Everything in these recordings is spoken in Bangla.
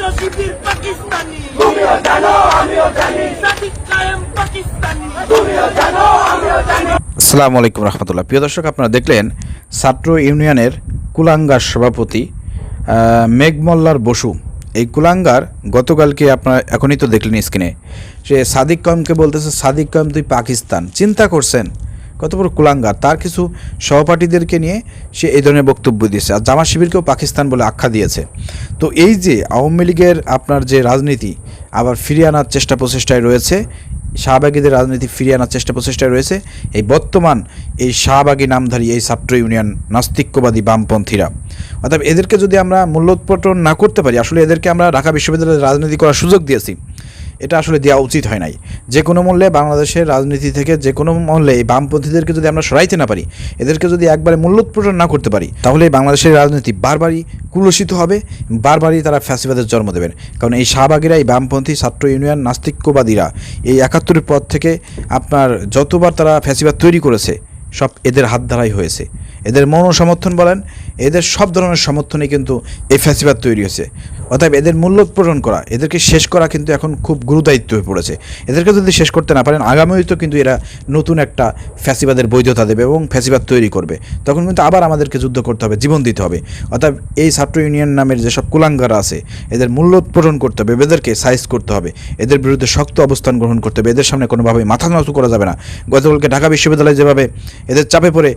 ছাত্র শিবির পাকিস্তানি তুমিও জানো আমিও জানি সাদিক কায়েম পাকিস্তানি তুমিও জানো আমিও জানি আসসালামু আলাইকুম রহমতুল্লাহ। প্রিয় দর্শক আপনারা দেখলেন ছাত্র ইউনিয়নের কুলাঙ্গার সভাপতি আহ, মেঘমল্লার বসু। এই কুলাঙ্গার গতকালকে আপনারা এখনই তো দেখলেন স্ক্রিনে। সে সাদিক কয়মকে বলতেছে সাদিক কয়ম তুই পাকিস্তান। চিন্তা করছেন? কত বড় কুলাঙ্গার। তার কিছু সহপাঠীদেরকে নিয়ে সে এই ধরনের বক্তব্য দিয়েছে। আর জামা শিবিরকেও পাকিস্তান বলে আখ্যা দিয়েছে। তো এই যে আওয়ামী লীগের আপনার যে রাজনীতি, আবার ফিরিয়ে আনার চেষ্টা প্রচেষ্টায় রয়েছে, শাহবাগীদের রাজনীতি ফিরিয়ে আনার চেষ্টা প্রচেষ্টায় রয়েছে, এই বর্তমান এই শাহবাগী নামধারী এই ছাত্র ইউনিয়ন নাস্তিক্যবাদী বামপন্থীরা। অর্থাৎ এদেরকে যদি আমরা মূল্যোৎপটন না করতে পারি, আসলে এদেরকে আমরা ঢাকা বিশ্ববিদ্যালয়ে রাজনীতি করার সুযোগ দিয়েছি। এটা আসলে দেওয়া উচিত হয় নাই। যে কোনো মূল্যে বাংলাদেশের রাজনীতি থেকে যে কোনো মূল্যে এই বামপন্থীদেরকে যদি আমরা সরাইতে না পারি, এদেরকে যদি একবারে মূল্যোৎপটন না করতে পারি, তাহলে বাংলাদেশের রাজনীতি বারবারই কুলসিত হবে, বারবারই তারা ফ্যাসিবাদের জন্ম দেবেন। কারণ এই শাহবাগীরা, এই বামপন্থী ছাত্র ইউনিয়ন, নাস্তিক্যবাদীরা এই একাত্তরের পর থেকে আপনার যতবার তারা ফ্যাসিবাদ তৈরি করেছে, সব এদের হাত দ্বারাই হয়েছে। এদের মৌন সমর্থন বলেন, এদের সব ধরনের সমর্থনে কিন্তু এই ফ্যাসিবাদ তৈরি হয়েছে। অতএব এদের মূল্য মূল্যোৎপূরণ করা, এদেরকে শেষ করা কিন্তু এখন খুব গুরুদায়িত্ব হয়ে পড়েছে। এদেরকে যদি শেষ করতে না পারেন, আগামীও তো কিন্তু এরা নতুন একটা ফ্যাসিবাদের বৈধতা দেবে এবং ফ্যাসিবাদ তৈরি করবে। তখন কিন্তু আবার আমাদেরকে যুদ্ধ করতে হবে, জীবন দিতে হবে। অর্থাৎ এই ছাত্র ইউনিয়ন নামের যেসব কুলাঙ্গারা আছে, এদের মূল্য মূল্যোৎপূরণ করতে হবে, এদেরকে সাইজ করতে হবে, এদের বিরুদ্ধে শক্ত অবস্থান গ্রহণ করতে হবে, এদের সামনে কোনোভাবে মাথা নত করা যাবে না। গতকালকে ঢাকা বিশ্ববিদ্যালয়ে যেভাবে এদের চাপে পড়ে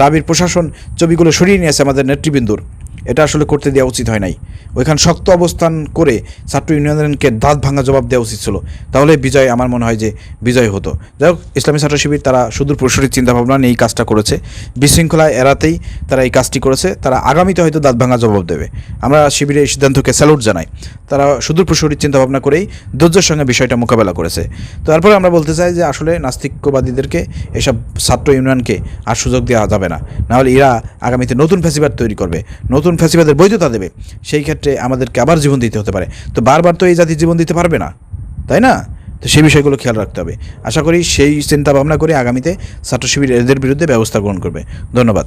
ডাবির প্রশাসন ছবিগুলো সরিয়ে নিয়েছে আমাদের নেতৃবৃন্দুর এটা আসলে করতে দেওয়া উচিত হয় নাই। ওইখান শক্ত অবস্থান করে ছাত্র ইউনিয়নকে দাঁত ভাঙা জবাব দেওয়া উচিত ছিল। তাহলে বিজয়, আমার মনে হয় যে বিজয় হতো। যাই হোক, ইসলামী ছাত্র শিবির তারা সুদূর প্রসারীর চিন্তাভাবনা নিয়ে এই কাজটা করেছে। বিশৃঙ্খলা এড়াতেই তারা এই কাজটি করেছে। তারা আগামীতে হয়তো দাঁত ভাঙা জবাব দেবে। আমরা শিবিরের এই সিদ্ধান্তকে স্যালুট জানাই। তারা সুদূর প্রসারীর চিন্তাভাবনা করেই ধৈর্যের সঙ্গে বিষয়টা মোকাবেলা করেছে। তো তারপরে আমরা বলতে চাই যে আসলে নাস্তিক্যবাদীদেরকে এসব ছাত্র ইউনিয়নকে আর সুযোগ দেওয়া যাবে না। নাহলে এরা আগামীতে নতুন ফ্যাসিবাদ তৈরি করবে। নতুন ফ্যাসিবাদের বৈধতা দেবে, সেই ক্ষেত্রে আমাদেরকে আবার জীবন দিতে হতে পারে। তো বারবার তো এই জাতি জীবন দিতে পারবে না, তাই না? তো সেই বিষয়গুলো খেয়াল রাখতে হবে। আশা করি সেই চিন্তা ভাবনা করে আগামীতে ছাত্র শিবির এদের বিরুদ্ধে ব্যবস্থা গ্রহণ করবে। ধন্যবাদ।